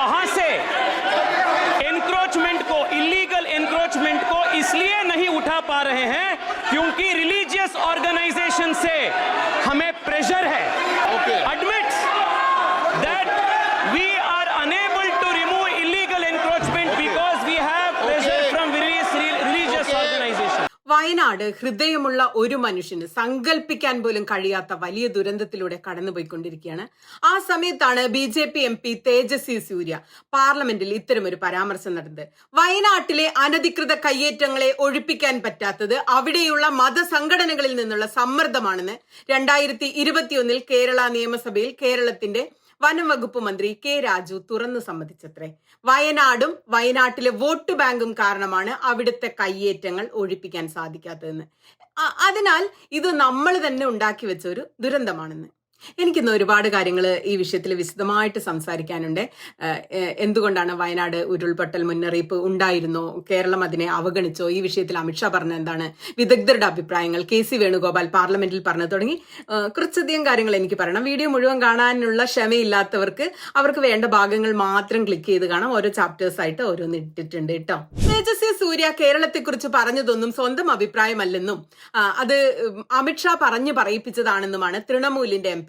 वहाँ से एनक्रोचमेंट को इलीगल एनक्रोचमेंट को इसलिए नहीं उठा पा रहे हैं क्योंकि रिलीजियस ऑर्गेनाइजेशन से വയനാട് ഹൃദയമുള്ള ഒരു മനുഷ്യന് സങ്കല്പിക്കാൻ പോലും കഴിയാത്ത വലിയ ദുരന്തത്തിലൂടെ കടന്നുപോയിക്കൊണ്ടിരിക്കുകയാണ്? ആ സമയത്താണ് B J P M P Tejasvi Surya പാർലമെന്റിൽ ഇത്തരമൊരു പരാമർശം നടന്നത്. വയനാട്ടിലെ അനധികൃത കയ്യേറ്റങ്ങളെ ഒഴിപ്പിക്കാൻ പറ്റാത്തത് അവിടെയുള്ള മതസംഘടനകളിൽ നിന്നുള്ള സമ്മർദ്ദമാണെന്ന് രണ്ടായിരത്തി ഇരുപത്തിയൊന്നിൽ കേരള നിയമസഭയിൽ കേരളത്തിന്റെ വനം വകുപ്പ് മന്ത്രി കെ രാജു തുറന്നു സമ്മതിച്ചത്രേ. വയനാടും വയനാട്ടിലെ വോട്ട് ബാങ്കും കാരണമാണ് അവിടുത്തെ കയ്യേറ്റങ്ങൾ ഒഴിപ്പിക്കാൻ സാധിക്കാത്തതെന്ന്. അതിനാൽ ഇത് നമ്മൾ തന്നെ ഉണ്ടാക്കി വെച്ച ഒരു ദുരന്തമാണെന്ന്. എനിക്കിന്ന് ഒരുപാട് കാര്യങ്ങൾ ഈ വിഷയത്തിൽ വിശദമായിട്ട് സംസാരിക്കാനുണ്ട്. എന്തുകൊണ്ടാണ് വയനാട് ഉരുൾപൊട്ടൽ മുന്നറിയിപ്പ് ഉണ്ടായിരുന്നോ? കേരളം അതിനെ അവഗണിച്ചോ? ഈ വിഷയത്തിൽ അമിത്ഷാ പറഞ്ഞ എന്താണ്? വിദഗ്ധരുടെ അഭിപ്രായങ്ങൾ കെ സി വേണുഗോപാൽ പാർലമെന്റിൽ പറഞ്ഞു തുടങ്ങി. കുറച്ചധികം കാര്യങ്ങൾ എനിക്ക് പറയണം. വീഡിയോ മുഴുവൻ കാണാനുള്ള ക്ഷമയില്ലാത്തവർക്ക് അവർക്ക് വേണ്ട ഭാഗങ്ങൾ മാത്രം ക്ലിക്ക് ചെയ്ത് കാണാം. ഓരോ ചാപ്റ്റേഴ്സ് ആയിട്ട് ഓരോന്ന് ഇട്ടിട്ടുണ്ട് കേട്ടോ. തേജസ്വി സൂര്യ കേരളത്തെക്കുറിച്ച് പറഞ്ഞതൊന്നും സ്വന്തം അഭിപ്രായമല്ലെന്നും അത് അമിത്ഷാ പറഞ്ഞു പറയിപ്പിച്ചതാണെന്നുമാണ് തൃണമൂലിന്റെ എം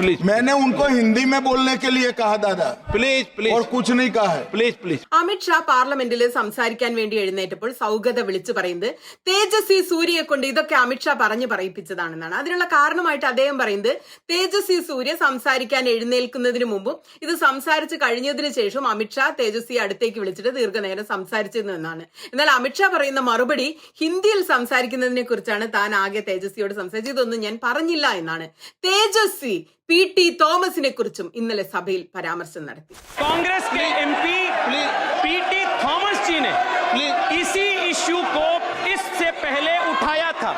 प्लीज मैंने उनको हिंदी में बोलने के लिए कहा दादा प्लीज और प्लीज कुछ नहीं कहा है प्लीज प्लीज അമിത്ഷാ പാർലമെന്റിൽ സംസാരിക്കാൻ വേണ്ടി എഴുന്നേറ്റപ്പോൾ സൗഗത വിളിച്ചു പറയുന്നത് തേജസ്വി സൂര്യയെ കൊണ്ട് ഇതൊക്കെ അമിത്ഷാ പറഞ്ഞു പറയിപ്പിച്ചതാണെന്നാണ് അതിനുള്ള കാരണമായിട്ട് അദ്ദേഹം പറയുന്നത് തേജസ്വി സൂര്യ സംസാരിക്കാൻ എഴുന്നേൽക്കുന്നതിന് മുമ്പും ഇത് സംസാരിച്ച് കഴിഞ്ഞതിന് ശേഷം അമിത്ഷാ തേജസ്വി അടുത്തേക്ക് വിളിച്ചിട്ട് ദീർഘനേരം സംസാരിച്ചിരുന്നു എന്നാണ് എന്നാൽ അമിത്ഷാ പറയുന്ന മറുപടി ഹിന്ദിയിൽ സംസാരിക്കുന്നതിനെ കുറിച്ചാണ് താൻ ആകെ തേജസ്വിയോട് സംസാരിച്ചത് ഇതൊന്നും ഞാൻ പറഞ്ഞില്ല എന്നാണ് തേജസ്വി പി ടി തോമസിനെ കുറിച്ചും ഇന്നലെ സഭയിൽ പരാമർശം നടത്തി कांग्रेस के MP please PT Thomas ji ने प्लीज इसी इश्यू को इससे पहले उठाया था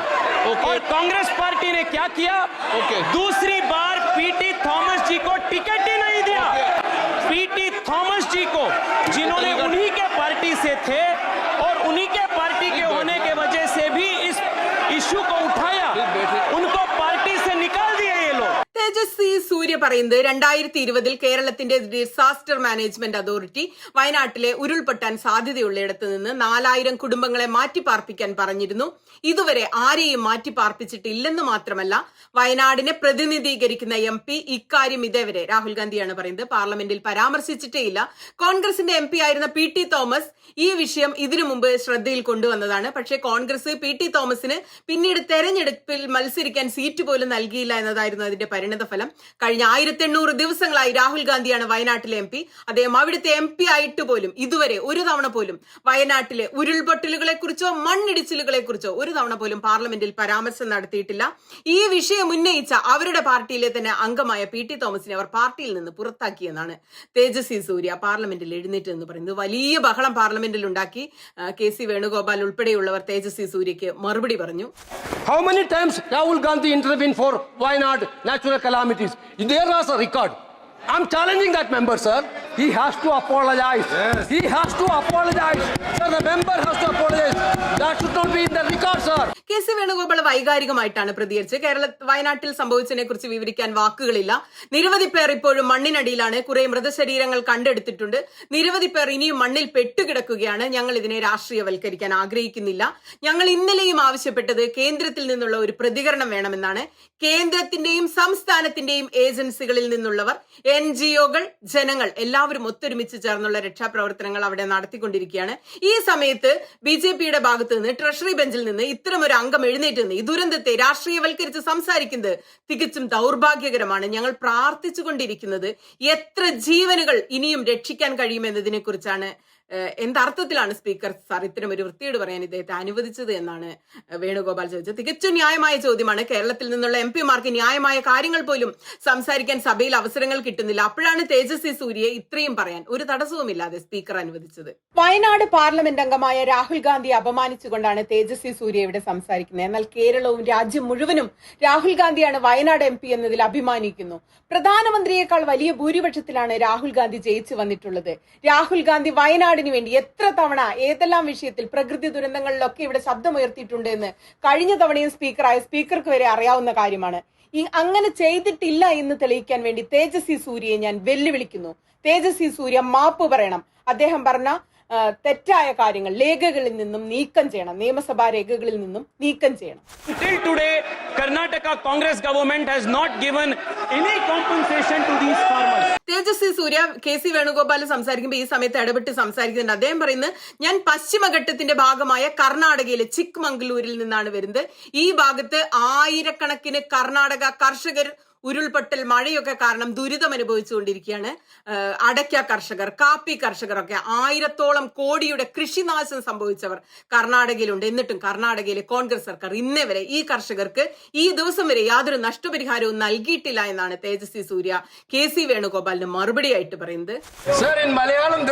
ओके। और कांग्रेस पार्टी ने क्या किया ओके। दूसरी बार पीटी थॉमस जी को टिकट ही नहीं दिया पीटी थॉमस जी को जिन्होंने चलिए, उन्हीं के पार्टी से थे और उन्हीं के पार्टी के बैठिए। होने के वजह से भी इस इश्यू को उठाया തേജസ്വി സൂര്യ പറയുന്നത് രണ്ടായിരത്തി ഇരുപതിൽ കേരളത്തിന്റെ ഡിസാസ്റ്റർ മാനേജ്മെന്റ് അതോറിറ്റി വയനാട്ടിലെ ഉരുൾപൊട്ടാൻ സാധ്യതയുള്ളയിടത്ത് നിന്ന് നാലായിരം കുടുംബങ്ങളെ മാറ്റിപ്പാർപ്പിക്കാൻ പറഞ്ഞിരുന്നു. ഇതുവരെ ആരെയും മാറ്റിപ്പാർപ്പിച്ചിട്ടില്ലെന്ന് മാത്രമല്ല വയനാടിനെ പ്രതിനിധീകരിക്കുന്ന എം പി ഇക്കാര്യം ഇതേവരെ രാഹുൽ ഗാന്ധിയാണ് പറയുന്നത്. പാർലമെന്റിൽ പരാമർശിച്ചിട്ടേയില്ല. കോൺഗ്രസിന്റെ എം പി ആയിരുന്ന പി ടി തോമസ് ഈ വിഷയം ഇതിനു മുമ്പ് ശ്രദ്ധയിൽ കൊണ്ടുവന്നതാണ്. പക്ഷേ കോൺഗ്രസ് പി ടി തോമസിന് പിന്നീട് തെരഞ്ഞെടുപ്പിൽ മത്സരിക്കാൻ സീറ്റ് പോലും നൽകിയില്ല എന്നതായിരുന്നു അതിന്റെ പരിണത ഫലം കഴിഞ്ഞ ആയിരത്തി എണ്ണൂറ് ദിവസങ്ങളായി രാഹുൽ ഗാന്ധിയാണ് വയനാട്ടിലെ എം പി. അദ്ദേഹം അവിടുത്തെ എം പി ആയിട്ട് പോലും ഇതുവരെ ഒരു തവണ പോലും വയനാട്ടിലെ ഉരുൾപൊട്ടലുകളെ കുറിച്ചോ മണ്ണിടിച്ചിലുകളെ കുറിച്ചോ ഒരു തവണ പോലും പാർലമെന്റിൽ പരാമർശം നടത്തിയിട്ടില്ല. ഈ വിഷയം ഉന്നയിച്ച അവരുടെ പാർട്ടിയിലെ തന്നെ അംഗമായ പി ടി തോമസിനെ അവർ പാർട്ടിയിൽ നിന്ന് പുറത്താക്കിയെന്നാണ് തേജസ്വി സൂര്യ പാർലമെന്റിൽ എഴുന്നേറ്റ് എന്ന് പറയുന്നത്. വലിയ ബഹളം പാർലമെന്റിൽ ഉണ്ടാക്കി കെ സി വേണുഗോപാൽ ഉൾപ്പെടെയുള്ളവർ തേജസ്വി സൂര്യക്ക് മറുപടി പറഞ്ഞു. How many times Rahul Gandhi Gandhi for Wayanad natural natural calamities? There was a record. I'm challenging that member, sir. He has to apologize. He has to apologize. Sir, the member has to apologize. That should not be in the record, sir. K C Venugopal വൈകാരികമായിട്ടാണ് പ്രതികരിച്ചത്. കേരള വയനാട്ടിൽ സംഭവിച്ചതിനെ കുറിച്ച് വിവരിക്കാൻ വാക്കുകളില്ല. നിരവധി പേർ ഇപ്പോഴും മണ്ണിനടിയിലാണ്. കുറെ മൃതശരീരങ്ങൾ കണ്ടെടുത്തിട്ടുണ്ട്. നിരവധി പേർ ഇനിയും മണ്ണിൽ പെട്ടുകിടക്കുകയാണ്. ഞങ്ങൾ ഇതിനെ രാഷ്ട്രീയവൽക്കരിക്കാൻ ആഗ്രഹിക്കുന്നില്ല. ഞങ്ങൾ ഇന്നലെയും ആവശ്യപ്പെട്ടത് കേന്ദ്രത്തിൽ നിന്നുള്ള ഒരു പ്രതികരണം വേണമെന്നാണ്. കേന്ദ്രത്തിന്റെയും സംസ്ഥാനത്തിന്റെയും ഏജൻസികളിൽ നിന്നുള്ളവർ എൻ ജി ഒകൾ ജനങ്ങൾ എല്ലാവരും ഒത്തൊരുമിച്ച് ചേർന്നുള്ള രക്ഷാപ്രവർത്തനങ്ങൾ അവിടെ നടത്തിക്കൊണ്ടിരിക്കുകയാണ്. ഈ സമയത്ത് ബി ജെ പിയുടെ ഭാഗത്ത് നിന്ന് ട്രഷറി ബെഞ്ചിൽ നിന്ന് ഇത്തരം ഒരു അംഗം എഴുന്നേറ്റ് നിന്ന് ഈ ദുരന്തത്തെ രാഷ്ട്രീയവൽക്കരിച്ച് സംസാരിക്കുന്നത് തികച്ചും ദൗർഭാഗ്യകരമാണ്. ഞങ്ങൾ പ്രാർത്ഥിച്ചുകൊണ്ടിരിക്കുന്നത് എത്ര ജീവനുകൾ ഇനിയും രക്ഷിക്കാൻ കഴിയുമെന്നതിനെ കുറിച്ചാണ് എന്തർത്ഥത്തിലാണ് സ്പീക്കർ സാർ ഇത്തരം ഒരു വൃത്തിയോട് പറയാൻ ഇദ്ദേഹത്തെ അനുവദിച്ചത് എന്നാണ് വേണുഗോപാൽ ചോദിച്ചത്. തികച്ചും ന്യായമായ ചോദ്യമാണ്. കേരളത്തിൽ നിന്നുള്ള എം പിമാർക്ക് ന്യായമായ കാര്യങ്ങൾ പോലും സംസാരിക്കാൻ സഭയിൽ അവസരങ്ങൾ കിട്ടുന്നില്ല. അപ്പോഴാണ് തേജസ്വി സൂര്യയെ ഇത്രയും പറയാൻ ഒരു തടസ്സവുമില്ലാതെ സ്പീക്കർ അനുവദിച്ചത്. വയനാട് പാർലമെന്റ് അംഗമായ രാഹുൽ ഗാന്ധി അപമാനിച്ചുകൊണ്ടാണ് തേജസ്വി സൂര്യ ഇവിടെ സംസാരിക്കുന്നത്. എന്നാൽ കേരളവും രാജ്യം മുഴുവനും രാഹുൽ ഗാന്ധിയാണ് വയനാട് എം പി എന്നതിൽ അഭിമാനിക്കുന്നു. പ്രധാനമന്ത്രിയേക്കാൾ വലിയ ഭൂരിപക്ഷത്തിലാണ് രാഹുൽ ഗാന്ധി ജയിച്ചു വന്നിട്ടുള്ളത്. രാഹുൽ ഗാന്ധി വയനാടിന് വേണ്ടി എത്ര തവണ ഏതെല്ലാം വിഷയത്തിൽ പ്രകൃതി ദുരന്തങ്ങളിലൊക്കെ ഇവിടെ ശബ്ദമുയർത്തിയിട്ടുണ്ട് എന്ന് കഴിഞ്ഞ തവണയും സ്പീക്കറായ സ്പീക്കർക്ക് വരെ അറിയാവുന്ന കാര്യമാണ്. ഈ അങ്ങനെ ചെയ്തിട്ടില്ല എന്ന് തെളിയിക്കാൻ വേണ്ടി തേജസ്വി സൂര്യയെ ഞാൻ വെല്ലുവിളിക്കുന്നു. തേജസ്വി സൂര്യ മാപ്പ് പറയണം. അദ്ദേഹം പറഞ്ഞ തെറ്റായ കാര്യങ്ങൾ രേഖകളിൽ നിന്നും നീക്കം ചെയ്യണം. നിയമസഭാ രേഖകളിൽ നിന്നും നീക്കം ചെയ്യണം. Till today, Karnataka Congress government has not given any compensation to these farmers. Tejasvi Surya K C Venugopal സംസാരിക്കുമ്പോൾ ഈ സമയത്ത് ഇടപെട്ട് സംസാരിക്കുന്നുണ്ട്. അദ്ദേഹം പറയുന്നത് ഞാൻ പശ്ചിമഘട്ടത്തിന്റെ ഭാഗമായ കർണാടകയിലെ ചിക്മംഗളൂരിൽ നിന്നാണ് വരുന്നത്. ഈ ഭാഗത്ത് ആയിരക്കണക്കിന് കർണാടക കർഷകർ ഉരുൾപൊട്ടൽ മഴയൊക്കെ കാരണം ദുരിതം അനുഭവിച്ചുകൊണ്ടിരിക്കുകയാണ്. അടയ്ക്ക കർഷകർ കാപ്പി കർഷകരൊക്കെ ആയിരത്തോളം കോടിയുടെ കൃഷിനാശം സംഭവിച്ചവർ കർണാടകയിലുണ്ട്. എന്നിട്ടും കർണാടകയിലെ കോൺഗ്രസ് സർക്കാർ ഇന്നേ വരെ ഈ കർഷകർക്ക് ഈ ദിവസം വരെ യാതൊരു നഷ്ടപരിഹാരവും നൽകിയിട്ടില്ല എന്നാണ് തേജസ്വി സൂര്യ കെ സി വേണുഗോപാലിന് മറുപടിയായിട്ട് പറയുന്നത്. മലയാളം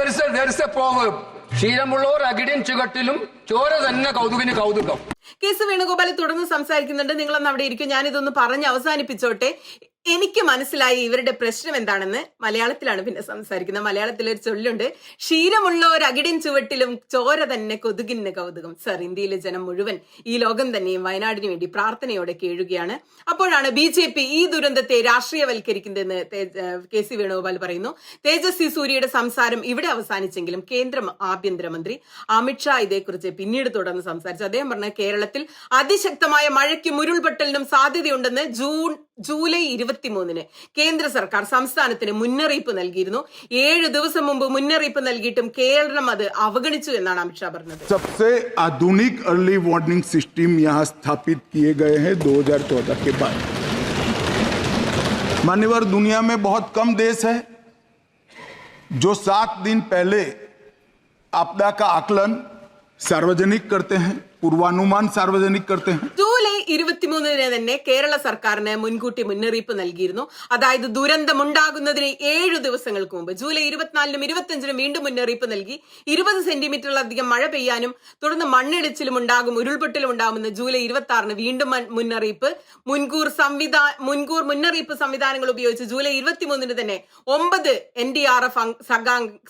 a അകിടിൻ ചുകട്ടിലും ചോര തന്നെ കൗതുകിന് കൗതുകം കെ സി വേണുഗോപാൽ തുടർന്ന് സംസാരിക്കുന്നുണ്ട്. നിങ്ങളൊന്ന് അവിടെ ഇരിക്കും. ഞാനിതൊന്ന് പറഞ്ഞ് അവസാനിപ്പിച്ചോട്ടെ. എനിക്ക് മനസ്സിലായി ഇവരുടെ പ്രശ്നം എന്താണെന്ന്. മലയാളത്തിലാണ് പിന്നെ സംസാരിക്കുന്നത്. മലയാളത്തിൽ ഒരു ചൊല്ലുണ്ട്. ക്ഷീരമുള്ള ഒരു അകിടിൻ ചുവട്ടിലും ചോര തന്നെ കൊതുകിന് കൗതുകം. സർ ഇന്ത്യയിലെ ജനം മുഴുവൻ ഈ ലോകം തന്നെയും വയനാടിന് വേണ്ടി പ്രാർത്ഥനയോടെ കേഴുകയാണ്. അപ്പോഴാണ് ബി ജെ പി ഈ ദുരന്തത്തെ രാഷ്ട്രീയവൽക്കരിക്കുന്നതെന്ന് കെ സി വേണുഗോപാൽ പറയുന്നു. തേജസ്വി സൂര്യയുടെ സംസാരം ഇവിടെ അവസാനിച്ചെങ്കിലും കേന്ദ്ര ആഭ്യന്തരമന്ത്രി അമിത്ഷാ ഇതേക്കുറിച്ച് പിന്നീട് തുടർന്ന് സംസാരിച്ചു. അദ്ദേഹം പറഞ്ഞ കേരളത്തിൽ അതിശക്തമായ മഴയ്ക്കും ഉരുൾപൊട്ടലിനും സാധ്യതയുണ്ടെന്ന് ജൂൺ ജൂലൈ ഇരുപത്തിമൂന്നിന് കേന്ദ്ര സർക്കാർ സംസ്ഥാനത്തിന് മുന്നറിയിപ്പ് നൽകിയിരുന്നു ഏഴ് ദിവസം മുമ്പ് മുന്നറിയിപ്പ് നൽകിയിട്ടും കേരളം അത് അവഗണിച്ചു എന്നാണ് അമിത്ഷാ പറഞ്ഞത് सबसे आधुनिक अर्ली वार्निंग सिस्टम यहाँ स्थापित किए गए हैं 2014 के बाद मान्यवर दुनिया में बहुत कम देश है जो सात दिन पहले आपदा का आकलन सार्वजनिक करते हैं പൂർവാനുമാൻ സാർവജനിക് കർത്തേ. ജൂലൈ ഇരുപത്തിമൂന്നിന് തന്നെ കേരള സർക്കാരിന് മുൻകൂട്ടി മുന്നറിയിപ്പ് നൽകിയിരുന്നു. അതായത് ദുരന്തമുണ്ടാകുന്നതിന് ഏഴു ദിവസങ്ങൾക്ക് മുമ്പ് ജൂലൈ ഇരുപത്തിനാലിനും ഇരുപത്തിയഞ്ചിനും വീണ്ടും മുന്നറിയിപ്പ് നൽകി ഇരുപത് സെന്റിമീറ്ററിലധികം മഴ പെയ്യാനും തുടർന്ന് മണ്ണിടിച്ചിലും ഉണ്ടാകും ഉരുൾപൊട്ടലും ഉണ്ടാകുമെന്ന് ജൂലൈ ഇരുപത്തി ആറിന് വീണ്ടും മുന്നറിയിപ്പ്. മുൻകൂർ സംവിധാ മുൻകൂർ മുന്നറിയിപ്പ് സംവിധാനങ്ങൾ ഉപയോഗിച്ച് ജൂലൈ ഇരുപത്തിമൂന്നിന് തന്നെ ഒമ്പത് എൻ ഡി ആർ എഫ്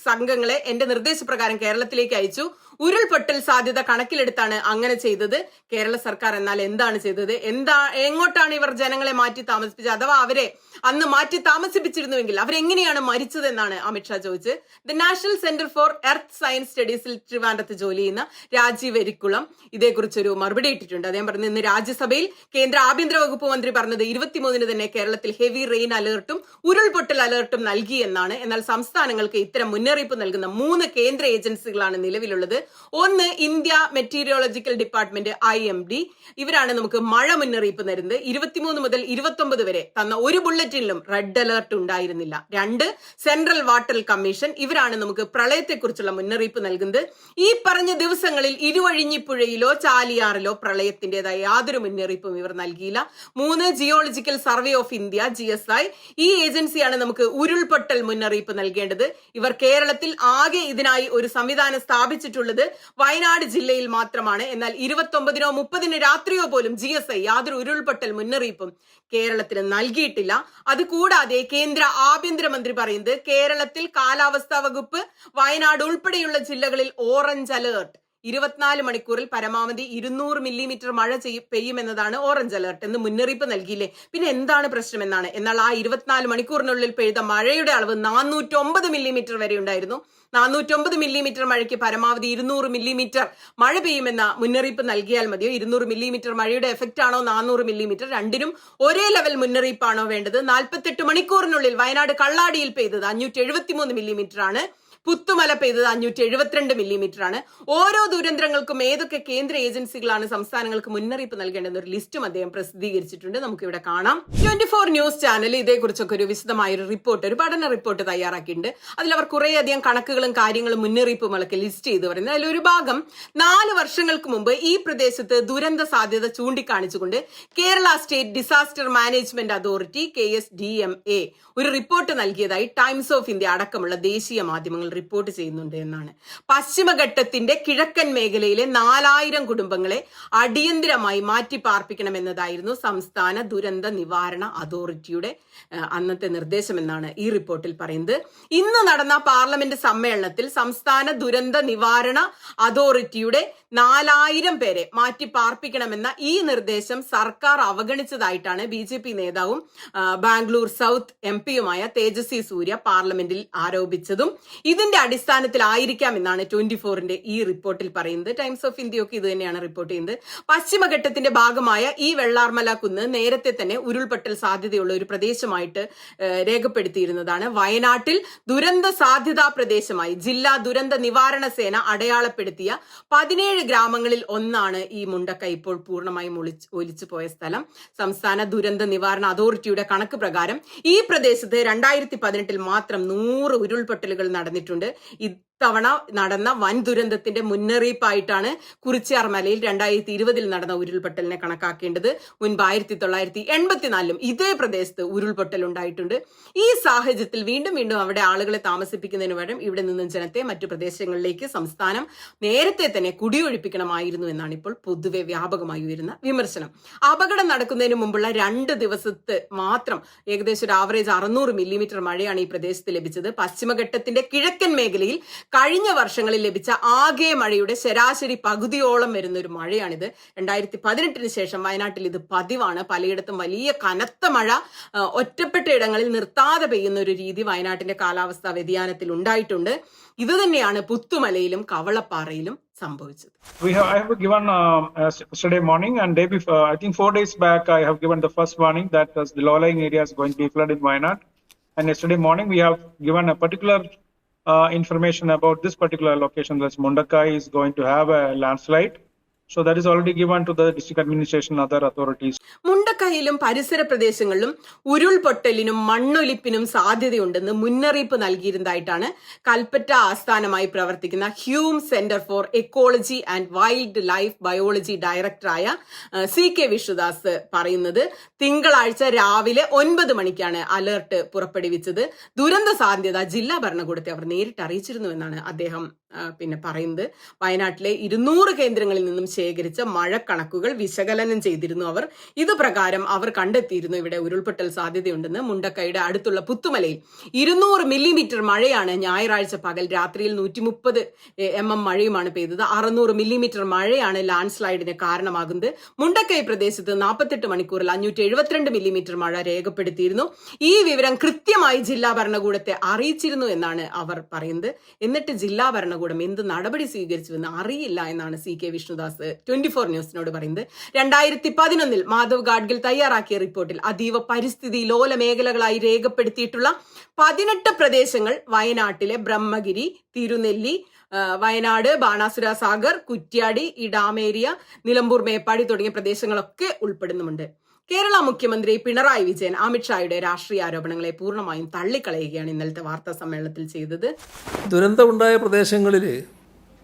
സംഘങ്ങളെ എന്റെ നിർദ്ദേശപ്രകാരം കേരളത്തിലേക്ക് അയച്ചു. ഉരുൾപൊട്ടൽ സാധ്യത കണക്കിലെടുത്താണ് അങ്ങനെ ചെയ്തത്? കേരള സർക്കാർ എന്നാൽ എന്താണ് ചെയ്തത്? എന്താ എങ്ങോട്ടാണ് ഇവർ ജനങ്ങളെ മാറ്റി താമസിപ്പിച്ചത്? അഥവാ അവരെ അന്ന് മാറ്റി താമസിപ്പിച്ചിരുന്നുവെങ്കിൽ അവരെങ്ങനെയാണ് മരിച്ചതെന്നാണ് അമിത്ഷാ ചോദിച്ചത്. The national centre for earth science സ്റ്റഡീസിൽ ട്രിവാൻഡത്ത് ജോലി ചെയ്യുന്ന രാജീവ് എരിക്കുളം ഇതേക്കുറിച്ചൊരു മറുപടി ഇട്ടിട്ടുണ്ട്. അദ്ദേഹം പറഞ്ഞു ഇന്ന് രാജ്യസഭയിൽ കേന്ദ്ര ആഭ്യന്തര വകുപ്പ് മന്ത്രി പറഞ്ഞത് ഇരുപത്തിമൂന്നിന് തന്നെ കേരളത്തിൽ ഹെവി റെയിൻ അലേർട്ടും ഉരുൾപൊട്ടൽ അലേർട്ടും നൽകി എന്നാണ്. എന്നാൽ സംസ്ഥാനങ്ങൾക്ക് ഇത്തരം മുന്നറിയിപ്പ് നൽകുന്ന മൂന്ന് കേന്ദ്ര ഏജൻസികളാണ് നിലവിലുള്ളത്. ഒന്ന് India meteorological department I M D. ഇവരാണ് നമുക്ക് മഴ മുന്നറിയിപ്പ് തരുന്നത്. ഇരുപത്തിമൂന്ന് മുതൽ ഇരുപത്തൊമ്പത് വരെ തന്ന ഒരു ബുള്ളറ്റിനിലും റെഡ് അലർട്ട് ഉണ്ടായിരുന്നില്ല. രണ്ട് സെൻട്രൽ വാട്ടർ കമ്മീഷൻ ഇവരാണ് നമുക്ക് പ്രളയത്തെക്കുറിച്ചുള്ള മുന്നറിയിപ്പ് നൽകുന്നത്. ഈ പറഞ്ഞ ദിവസങ്ങളിൽ ഇരുവഴിഞ്ഞിപ്പുഴയിലോ ചാലിയാറിലോ പ്രളയത്തിന്റേതായ യാതൊരു മുന്നറിയിപ്പും ഇവർ നൽകിയില്ല. മൂന്ന് geological survey of India G S I. ഈ ഏജൻസിയാണ് നമുക്ക് ഉരുൾപൊട്ടൽ മുന്നറിയിപ്പ് നൽകേണ്ടത്. ഇവർ കേരളത്തിൽ ആകെ ഇതിനായി ഒരു സംവിധാനം സ്ഥാപിച്ചിട്ടുള്ളത് വയനാട് ജില്ലയിൽ മാത്രമാണ്. എന്നാൽ ഇരുപത്തൊമ്പതിനോ മുപ്പതിനോ രാത്രിയോ പോലും ജി എസ് ഐ യാതൊരു ഉരുൾപൊട്ടൽ മുന്നറിയിപ്പും കേരളത്തിന് നൽകിയിട്ടില്ല. അതുകൂടാതെ കേന്ദ്ര ആഭ്യന്തരമന്ത്രി പറയുന്നത് കേരളത്തിൽ കാലാവസ്ഥാ വകുപ്പ് വയനാട് ഉൾപ്പെടെയുള്ള ജില്ലകളിൽ ഓറഞ്ച് അലേർട്ട് ഇരുപത്തിനാല് മണിക്കൂറിൽ പരമാവധി ഇരുന്നൂറ് മില്ലിമീറ്റർ മഴ പെയ്യുമെന്നതാണ് ഓറഞ്ച് അലർട്ട് എന്ന് മുന്നറിയിപ്പ് നൽകിയില്ലേ? പിന്നെ എന്താണ് പ്രശ്നമെന്നാണ്? എന്നാൽ ആ ഇരുപത്തിനാല് മണിക്കൂറിനുള്ളിൽ പെയ്ത മഴയുടെ അളവ് നാനൂറ്റൊമ്പത് മില്ലിമീറ്റർ വരെ ഉണ്ടായിരുന്നു. നാനൂറ്റൊമ്പത് മില്ലിമീറ്റർ മഴയ്ക്ക് പരമാവധി ഇരുന്നൂറ് മില്ലിമീറ്റർ മഴ പെയ്യുമെന്ന മുന്നറിയിപ്പ് നൽകിയാൽ മതിയോ? ഇരുന്നൂറ് മില്ലിമീറ്റർ മഴയുടെ എഫക്റ്റ് ആണോ നാനൂറ് മില്ലിമീറ്റർ? രണ്ടിനും ഒരേ ലെവൽ മുന്നറിയിപ്പാണോ വേണ്ടത്? നാൽപ്പത്തെട്ട് മണിക്കൂറിനുള്ളിൽ വയനാട് കള്ളാടിയിൽ പെയ്തത് അഞ്ഞൂറ്റി എഴുപത്തിമൂന്ന് മില്ലിമീറ്റർ ആണ് പുത്തുമല പെയ്തത് അഞ്ഞൂറ്റി എഴുപത്തിരണ്ട് മില്ലിമീറ്റർ ആണ് ഓരോ ദുരന്തങ്ങൾക്കും ഏതൊക്കെ കേന്ദ്ര ഏജൻസികളാണ് സംസ്ഥാനങ്ങൾക്ക് മുന്നറിയിപ്പ് നൽകേണ്ടെന്ന ഒരു ലിസ്റ്റും അദ്ദേഹം പ്രസിദ്ധീകരിച്ചിട്ടുണ്ട്. നമുക്ക് ഇവിടെ കാണാം. ട്വന്റി ഫോർ ന്യൂസ് ചാനൽ ഇതേക്കുറിച്ചൊക്കെ ഒരു വിശദമായ ഒരു റിപ്പോർട്ട് ഒരു പഠന റിപ്പോർട്ട് തയ്യാറാക്കിയിട്ടുണ്ട്. അതിൽ അവർ കുറേയധികം കണക്കുകളും കാര്യങ്ങളും മുന്നറിയിപ്പുകളൊക്കെ ലിസ്റ്റ് ചെയ്ത് പറയുന്നത്. അതിലൊരു ഭാഗം നാല് വർഷങ്ങൾക്ക് മുമ്പ് ഈ പ്രദേശത്ത് ദുരന്ത സാധ്യത ചൂണ്ടിക്കാണിച്ചുകൊണ്ട് Kerala state disaster management authority K S D M A ഒരു റിപ്പോർട്ട് നൽകിയതായി ടൈംസ് ഓഫ് ഇന്ത്യ അടക്കമുള്ള ദേശീയ മാധ്യമങ്ങൾ റിപ്പോർട്ട് ചെയ്യുന്നുണ്ട് എന്നാണ്. പശ്ചിമഘട്ടത്തിന്റെ കിഴക്കൻ മേഖലയിലെ നാലായിരം കുടുംബങ്ങളെ അടിയന്തിരമായി മാറ്റി പാർപ്പിക്കണമെന്നതായിരുന്നു സംസ്ഥാന ദുരന്ത നിവാരണ അതോറിറ്റിയുടെ അന്നത്തെ നിർദ്ദേശമെന്നാണ് ഈ റിപ്പോർട്ടിൽ പറയുന്നത്. ഇന്ന് നടന്ന പാർലമെന്റ് സമ്മേളനത്തിൽ സംസ്ഥാന ദുരന്ത നിവാരണ അതോറിറ്റിയുടെ നാലായിരം പേരെ മാറ്റി പാർപ്പിക്കണമെന്ന ഈ നിർദ്ദേശം സർക്കാർ അവഗണിച്ചതായിട്ടാണ് ബി ജെ പി നേതാവും ബാംഗ്ലൂർ സൗത്ത് എം പിയുമായ തേജസ്വി സൂര്യ പാർലമെന്റിൽ ആരോപിച്ചതും. ഇതിന്റെ അടിസ്ഥാനത്തിലായിരിക്കാം എന്നാണ് ട്വന്റി ഫോറിന്റെ ഈ റിപ്പോർട്ടിൽ പറയുന്നത്. ടൈംസ് ഓഫ് ഇന്ത്യയൊക്കെ ഇത് തന്നെയാണ് റിപ്പോർട്ട് ചെയ്യുന്നത്. പശ്ചിമഘട്ടത്തിന്റെ ഭാഗമായ ഈ വെള്ളാർമല കുന്ന് നേരത്തെ തന്നെ ഉരുൾപൊട്ടൽ സാധ്യതയുള്ള ഒരു പ്രദേശമായിട്ട് രേഖപ്പെടുത്തിയിരുന്നതാണ്. വയനാട്ടിൽ ദുരന്ത സാധ്യതാ പ്രദേശമായി ജില്ലാ ദുരന്ത നിവാരണ സേന അടയാളപ്പെടുത്തിയ പതിനേഴ് ഗ്രാമങ്ങളിൽ ഒന്നാണ് ഈ മുണ്ടക്ക ഇപ്പോൾ പൂർണമായും ഒളിച്ച് ഒലിച്ചു പോയ സ്ഥലം. സംസ്ഥാന ദുരന്ത നിവാരണ അതോറിറ്റിയുടെ കണക്ക് പ്രകാരം ഈ പ്രദേശത്ത് രണ്ടായിരത്തി പതിനെട്ടിൽ മാത്രം നൂറ് ഉരുൾപൊട്ടലുകൾ നടന്നിട്ടുണ്ട്. ചെയ്തിട്ടുണ്ട്. ഇത്തവണ നടന്ന വൻ ദുരന്തത്തിന്റെ മുന്നറിയിപ്പായിട്ടാണ് കുറിച്ചിയാർ മലയിൽ രണ്ടായിരത്തി ഇരുപതിൽ നടന്ന ഉരുൾപൊട്ടലിനെ കണക്കാക്കേണ്ടത്. മുൻപ് ആയിരത്തി തൊള്ളായിരത്തി എൺപത്തിനാലിലും ഇതേ പ്രദേശത്ത് ഉരുൾപൊട്ടൽ ഉണ്ടായിട്ടുണ്ട് ഈ സാഹചര്യത്തിൽ വീണ്ടും വീണ്ടും അവിടെ ആളുകളെ താമസിപ്പിക്കുന്നതിന് പകരം ഇവിടെ നിന്നും ജനത്തെ മറ്റു പ്രദേശങ്ങളിലേക്ക് സംസ്ഥാനം നേരത്തെ തന്നെ കുടിയൊഴിപ്പിക്കണമായിരുന്നു എന്നാണ് ഇപ്പോൾ പൊതുവെ വ്യാപകമായി ഉയരുന്ന വിമർശനം. അപകടം നടക്കുന്നതിന് മുമ്പുള്ള രണ്ട് ദിവസത്തെ മാത്രം ഏകദേശം ഒരു ആവറേജ് അറുന്നൂറ് മില്ലിമീറ്റർ മഴയാണ് ഈ പ്രദേശത്ത് ലഭിച്ചത്. പശ്ചിമഘട്ടത്തിന്റെ കിഴക്കൻ മേഖലയിൽ കഴിഞ്ഞ വർഷങ്ങളിൽ ലഭിച്ച ആകെ മഴയുടെ ശരാശരി പകുതിയോളം വരുന്ന ഒരു മഴയാണിത് രണ്ടായിരത്തി പതിനെട്ടിന് ശേഷം വയനാട്ടിൽ ഇത് പതിവാണ് പലയിടത്തും വലിയ കനത്ത മഴ ഒറ്റപ്പെട്ട ഇടങ്ങളിൽ നിർത്താതെ പെയ്യുന്ന ഒരു രീതി വയനാട്ടിന്റെ കാലാവസ്ഥാ വ്യതിയാനത്തിൽ ഉണ്ടായിട്ടുണ്ട് ഇത് തന്നെയാണ് പുത്തുമലയിലും കവളപ്പാറയിലും സംഭവിച്ചത് We have, I have given um, uh, yesterday morning and day before, I think four days back, I have given the first warning that uh, the low-lying area is going to be flooded in Wayanad. And yesterday morning, we have given a particular uh, Uh, information about this particular location, that's Mundakai is going to have a landslide. So that is already given to the district administration, other authorities. മുണ്ടക്കൈയിലും പരിസര പ്രദേശങ്ങളിലും ഉരുൾപൊട്ടലിനും മണ്ണൊലിപ്പിനും സാധ്യതയുണ്ടെന്ന് മുന്നറിയിപ്പ് നൽകിയിരുന്നതായിട്ടാണ് കൽപ്പറ്റ ആസ്ഥാനമായി പ്രവർത്തിക്കുന്ന Hume centre for ecology and wild life biology ഡയറക്ടറായ C K Vishnudas പറയുന്നത്. തിങ്കളാഴ്ച രാവിലെ ഒൻപത് മണിക്കാണ് അലർട്ട് പുറപ്പെടുവിച്ചത്. ദുരന്ത സാധ്യത ജില്ലാ ഭരണകൂടത്തെ അവർ നേരിട്ട് അറിയിച്ചിരുന്നുവെന്നാണ് അദ്ദേഹം പിന്നെ പറയുന്നത്. വയനാട്ടിലെ ഇരുന്നൂറ് കേന്ദ്രങ്ങളിൽ നിന്നും ശേഖരിച്ച മഴക്കണക്കുകൾ വിശകലനം ചെയ്തിരുന്നു അവർ. ഇത് പ്രകാരം അവർ കണ്ടെത്തിയിരുന്നു ഇവിടെ ഉരുൾപൊട്ടൽ സാധ്യതയുണ്ടെന്ന് മുണ്ടക്കൈയുടെ അടുത്തുള്ള പുത്തുമലയിൽ. ഇരുന്നൂറ് മില്ലിമീറ്റർ മഴയാണ് ഞായറാഴ്ച പകൽ രാത്രിയിൽ നൂറ്റി മുപ്പത് എം എം മഴയുമാണ് പെയ്തത്. അറുന്നൂറ് മില്ലിമീറ്റർ മഴയാണ് ലാൻഡ് സ്ലൈഡിന് കാരണമാകുന്നത്. മുണ്ടക്കൈ പ്രദേശത്ത് നാൽപ്പത്തെട്ട് മണിക്കൂറിൽ അഞ്ഞൂറ്റി എഴുപത്തിരണ്ട് മില്ലിമീറ്റർ മഴ രേഖപ്പെടുത്തിയിരുന്നു. ഈ വിവരം കൃത്യമായി ജില്ലാ ഭരണകൂടത്തെ അറിയിച്ചിരുന്നു എന്നാണ് അവർ പറയുന്നത്. എന്നിട്ട് ജില്ലാ ഭരണകൂടം എന്ത് നടപടി സ്വീകരിച്ചുവെന്ന് അറിയില്ല എന്നാണ് C K Vishnudas twenty four ന്യൂസിനോട് പറയുന്നത് രണ്ടായിരത്തി പതിനൊന്നിൽ മാധവ് ഗാഡ്ഗിൽ തയ്യാറാക്കിയ റിപ്പോർട്ടിൽ അതീവ പരിസ്ഥിതി ലോല മേഖലകളായി രേഖപ്പെടുത്തിയിട്ടുള്ള പതിനെട്ട് പ്രദേശങ്ങൾ വയനാട്ടിലെ ബ്രഹ്മഗിരി തിരുനെല്ലി വയനാട് ബാണാസുര സാഗർ കുറ്റ്യാടി ഇടാമേരിയ നിലമ്പൂർ മേപ്പാടി തുടങ്ങിയ പ്രദേശങ്ങളൊക്കെ ഉൾപ്പെടുന്നുമുണ്ട്. കേരള മുഖ്യമന്ത്രി പിണറായി വിജയൻ അമിത്ഷായുടെ രാഷ്ട്രീയ ആരോപണങ്ങളെ പൂർണമായും തള്ളിക്കളയുകയാണ് ഇന്നലത്തെ വാർത്താ സമ്മേളനത്തിൽ ചെയ്തത്. ദുരന്തമുണ്ടായ പ്രദേശങ്ങളിൽ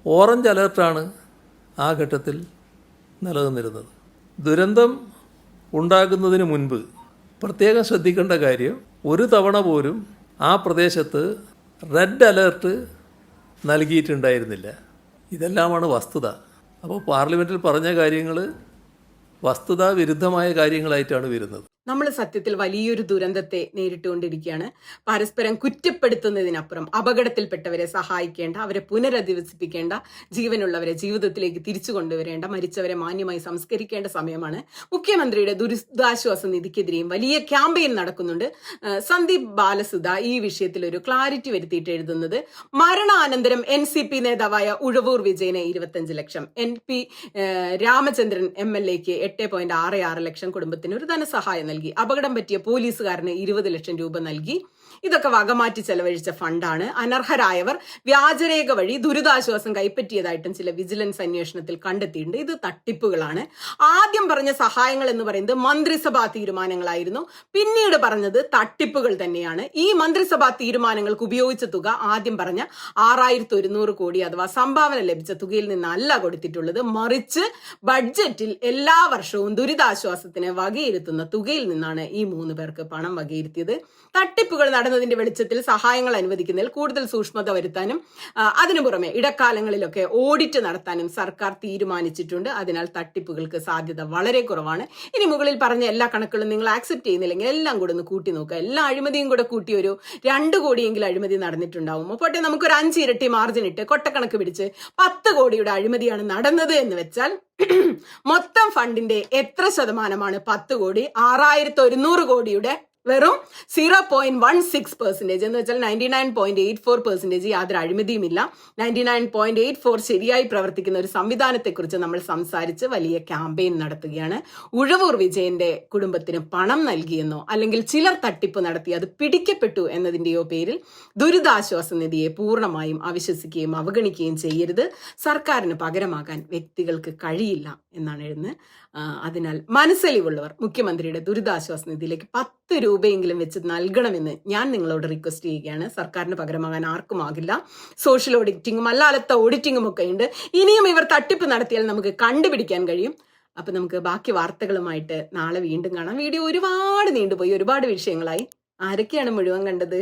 ഓറഞ്ച് അലേർട്ടാണ് ആ ഘട്ടത്തിൽ നിലനിന്നിരുന്നത്. ദുരന്തം ഉണ്ടാകുന്നതിന് മുൻപ് പ്രത്യേകം ശ്രദ്ധിക്കേണ്ട കാര്യം ഒരു തവണ പോലും ആ പ്രദേശത്ത് റെഡ് അലേർട്ട് നൽകിയിട്ടുണ്ടായിരുന്നില്ല. ഇതെല്ലാമാണ് വസ്തുത. അപ്പോൾ പാർലമെന്റിൽ പറഞ്ഞ കാര്യങ്ങൾ വസ്തുതാ വിരുദ്ധമായ കാര്യങ്ങളായിട്ടാണ് വരുന്നത്. നമ്മൾ സത്യത്തിൽ വലിയൊരു ദുരന്തത്തെ നേരിട്ടുകൊണ്ടിരിക്കുകയാണ്. പരസ്പരം കുറ്റപ്പെടുത്തുന്നതിനപ്പുറം അപകടത്തിൽപ്പെട്ടവരെ സഹായിക്കേണ്ട അവരെ പുനരധിവസിപ്പിക്കേണ്ട ജീവനുള്ളവരെ ജീവിതത്തിലേക്ക് തിരിച്ചു കൊണ്ടുവരേണ്ട മരിച്ചവരെ മാന്യമായി സംസ്കരിക്കേണ്ട സമയമാണ്. മുഖ്യമന്ത്രിയുടെ ദുരിതാശ്വാസ നിധിക്കെതിരെയും വലിയ ക്യാമ്പയിൻ നടക്കുന്നുണ്ട്. സന്ദീപ് ബാലസുധ ഈ വിഷയത്തിൽ ഒരു ക്ലാരിറ്റി വരുത്തിയിട്ട് എഴുതുന്നത് മരണാനന്തരം എൻ സി പി നേതാവായ ഉഴവൂർ വിജയനെ ഇരുപത്തഞ്ച് ലക്ഷം N P Ramachandran M L എക്ക് എട്ട് പോയിന്റ് ആറ് ആറ് ലക്ഷം കുടുംബത്തിന് ഒരു ധനസഹായം നൽകി. അപകടം പറ്റിയ പോലീസുകാരന് ഇരുപത് ലക്ഷം രൂപ നൽകി. ഇതൊക്കെ വകമാറ്റി ചെലവഴിച്ച ഫണ്ടാണ്. അനർഹരായവർ വ്യാജരേഖ വഴി ദുരിതാശ്വാസം കൈപ്പറ്റിയതായിട്ടും ചില വിജിലൻസ് അന്വേഷണത്തിൽ കണ്ടെത്തിയിട്ടുണ്ട്. ഇത് തട്ടിപ്പുകളാണ്. ആദ്യം പറഞ്ഞ സഹായങ്ങൾ എന്ന് പറയുന്നത് മന്ത്രിസഭാ തീരുമാനങ്ങളായിരുന്നു. പിന്നീട് പറഞ്ഞത് തട്ടിപ്പുകൾ തന്നെയാണ്. ഈ മന്ത്രിസഭാ തീരുമാനങ്ങൾക്ക് ഉപയോഗിച്ച തുക ആദ്യം പറഞ്ഞ ആറായിരത്തി ഒരുന്നൂറ് കോടി അഥവാ സംഭാവന ലഭിച്ച തുകയിൽ നിന്നല്ല കൊടുത്തിട്ടുള്ളത്. മറിച്ച് ബഡ്ജറ്റിൽ എല്ലാ വർഷവും ദുരിതാശ്വാസത്തിന് വകയിരുത്തുന്ന തുകയിൽ നിന്നാണ് ഈ മൂന്ന് പേർക്ക് പണം വകയിരുത്തിയത്. തട്ടിപ്പുകൾ നട നടന്നതിന്റെ വെളിച്ചത്തിൽ സഹായങ്ങൾ അനുവദിക്കുന്നതിൽ കൂടുതൽ സൂക്ഷ്മത വരുത്താനും അതിനു പുറമെ ഇടക്കാലങ്ങളിലൊക്കെ ഓഡിറ്റ് നടത്താനും സർക്കാർ തീരുമാനിച്ചിട്ടുണ്ട്. അതിനാൽ തട്ടിപ്പുകൾക്ക് സാധ്യത വളരെ കുറവാണ്. ഇനി മുകളിൽ പറഞ്ഞ എല്ലാ കണക്കുകളും നിങ്ങൾ ആക്സെപ്റ്റ് ചെയ്യുന്നില്ലെങ്കിൽ എല്ലാം കൂടെ ഒന്ന് കൂട്ടി നോക്കുക. എല്ലാ അഴിമതിയും കൂടെ കൂട്ടി ഒരു രണ്ട് കോടിയെങ്കിലും അഴിമതി നടന്നിട്ടുണ്ടാവും. പോട്ടെ നമുക്കൊരു അഞ്ച് ഇരട്ടി മാർജിൻ ഇട്ട് കൊട്ടക്കണക്ക് പിടിച്ച് പത്ത് കോടിയുടെ അഴിമതിയാണ് നടന്നത് എന്ന് വെച്ചാൽ മൊത്തം ഫണ്ടിന്റെ എത്ര ശതമാനമാണ് പത്ത് കോടി? ആറായിരത്തി ഒരുന്നൂറ് കോടിയുടെ വെറും zero point one six percentage എന്ന് വെച്ചാൽ ninety nine point eight four percentage യാതൊരു അഴിമതിയുമില്ല. Ninety nine point eight four ശരിയായി പ്രവർത്തിക്കുന്ന ഒരു സംവിധാനത്തെക്കുറിച്ച് നമ്മൾ സംസാരിച്ച് വലിയ ക്യാമ്പയിൻ നടത്തുകയാണ്. ഉഴവൂർ വിജയന്റെ കുടുംബത്തിന് പണം നൽകിയെന്നോ അല്ലെങ്കിൽ ചിലർ തട്ടിപ്പ് നടത്തി അത് പിടിക്കപ്പെട്ടു എന്നതിന്റെയോ പേരിൽ ദുരിതാശ്വാസ നിധിയെ പൂർണമായും അവിശ്വസിക്കുകയും അവഗണിക്കുകയും ചെയ്യരുത്. സർക്കാരിന് പകരമാകാൻ വ്യക്തികൾക്ക് കഴിയില്ല എന്നാണ് എഴുതുന്നത്. അതിനാൽ മനസ്സലിവുള്ളവർ മുഖ്യമന്ത്രിയുടെ ദുരിതാശ്വാസ നിധിയിലേക്ക് പത്ത് രൂപയെങ്കിലും വെച്ച് നൽകണമെന്ന് ഞാൻ നിങ്ങളോട് റിക്വസ്റ്റ് ചെയ്യുകയാണ്. സർക്കാരിന് പകരമാകാൻ ആർക്കും ആകില്ല. സോഷ്യൽ ഓഡിറ്റിങ്ങും അല്ലാത്ത ഓഡിറ്റിങ്ങും ഒക്കെ ഉണ്ട്. ഇനിയും ഇവർ തട്ടിപ്പ് നടത്തിയാൽ നമുക്ക് കണ്ടുപിടിക്കാൻ കഴിയും. അപ്പൊ നമുക്ക് ബാക്കി വാർത്തകളുമായിട്ട് നാളെ വീണ്ടും കാണാം. വീഡിയോ ഒരുപാട് നീണ്ടുപോയി. ഒരുപാട് വിഷയങ്ങളായി. ആരൊക്കെയാണ് മുഴുവൻ കണ്ടത്?